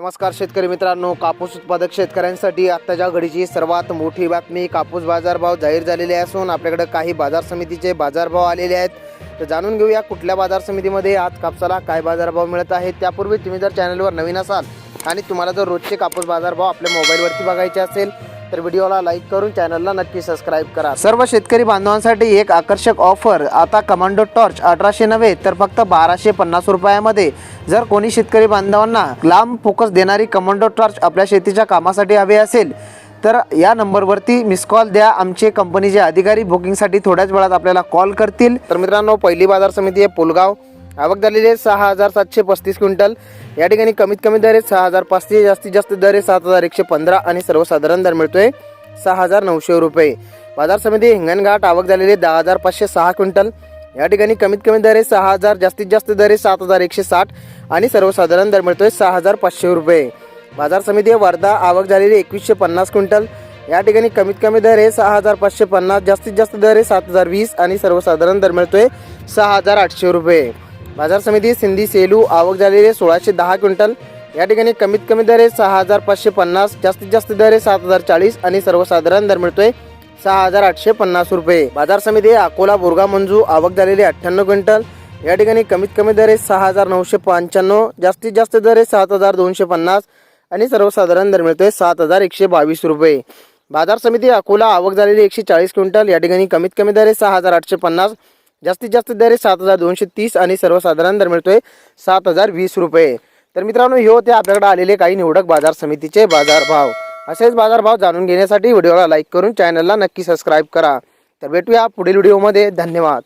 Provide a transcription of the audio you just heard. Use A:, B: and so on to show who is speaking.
A: नमस्कार शेतकरी मित्रांनो कापूस उत्पादक शेतकऱ्यांसाठी आत्ताच्या घडीची सर्वात मोठी बातमी कापूस बाजारभाव जाहीर झालेले असून आपल्याकडे काही बाजार समितीचे बाजारभाव आलेले आहेत. तर जाणून घेऊया कुठल्या बाजार समितीमध्ये आज कापसाला काय बाजारभाव मिळत आहे त्यापूर्वी तुम्ही जर चॅनलवर नवीन असाल आणि तुम्हाला जर रोजचे कापूस बाजारभाव आपल्या मोबाईलवरती बघायचे असेल तर व्हिडिओला लाईक करून चॅनलला नक्की सबस्क्राईब करा. सर्व शेतकरी बांधवांसाठी एक आकर्षक ऑफर. आता कमांडो टॉर्च अठराशे नव्हे तर फक्त बाराशे पन्नास रुपयामध्ये. जर कोणी शेतकरी बांधवांना लांब फोकस देणारी कमांडो टॉर्च आपल्या शेतीच्या कामासाठी हवे असेल तर या नंबरवरती मिस कॉल द्या. आमचे कंपनीचे अधिकारी बुकिंगसाठी थोड्याच वेळात आपल्याला कॉल करतील. तर मित्रांनो पहिली बाजार समिती आहे पुलगाव. आवक झालेली आहे सहा हजार सातशे पस्तीस क्विंटल. या ठिकाणी कमीत कमी दर आहे सहा हजार पाचशे जास्तीत जास्त दर आहे सात हजार एकशे पंधरा आणि सर्वसाधारण दर मिळतोय सहा हजार नऊशे रुपये. बाजार समिती हिंगणघाट आवक झालेली आहे दहा हजार पाचशे सहा क्विंटल. या ठिकाणी कमीत कमी दर आहे सहा हजार जास्तीत जास्त दर आहे सात हजार एकशे साठ आणि सर्वसाधारण दर मिळतोय सहा हजार पाचशे रुपये. बाजार समिती आहे वर्धा आवक झालेली एकवीसशे पन्नास क्विंटल. या ठिकाणी कमीत कमी दर आहे सहा हजार पाचशे पन्नास जास्तीत जास्त दर आहे सात हजार वीस आणि सर्वसाधारण दर मिळतोय सहा हजार आठशे रुपये. बाजार समिती सिंधी सेलू आवक झालेली सोळाशे दहा क्विंटल. या ठिकाणी कमीत कमी दर आहे सहा हजार पाचशे पन्नास जास्तीत जास्त दर आहे सात हजार चाळीस आणि सर्वसाधारण दर मिळतोय सहा हजार आठशे पन्नास रुपये. बाजार समिती अकोला बोरगा मंजू आवक झालेली अठ्ठ्याण्णव क्विंटल. या ठिकाणी कमीत कमी दर आहे सहा हजार नऊशे पंच्याण्णव जास्तीत जास्त दर आहे सात हजार दोनशे पन्नास आणि सर्वसाधारण दर मिळतोय सात हजार एकशे बावीस रुपये. बाजार समिती अकोला आवक झालेली एकशे चाळीस क्विंटल. या ठिकाणी कमीत कमी दर आहे सहा हजार आठशे पन्नास जास्तीत जास्त दर आहे सात हजार दोनशे तीस आणि सर्वसाधारण दर मिळतोय सात हजार वीस रुपये. तर मित्रांनो हे होते आपल्याकडे आलेले काही निवडक बाजार समितीचे बाजारभाव. असेच बाजारभाव जाणून घेण्यासाठी व्हिडिओला लाईक करून चॅनलला नक्की सबस्क्राईब करा. तर भेटूया पुढील व्हिडिओमध्ये धन्यवाद.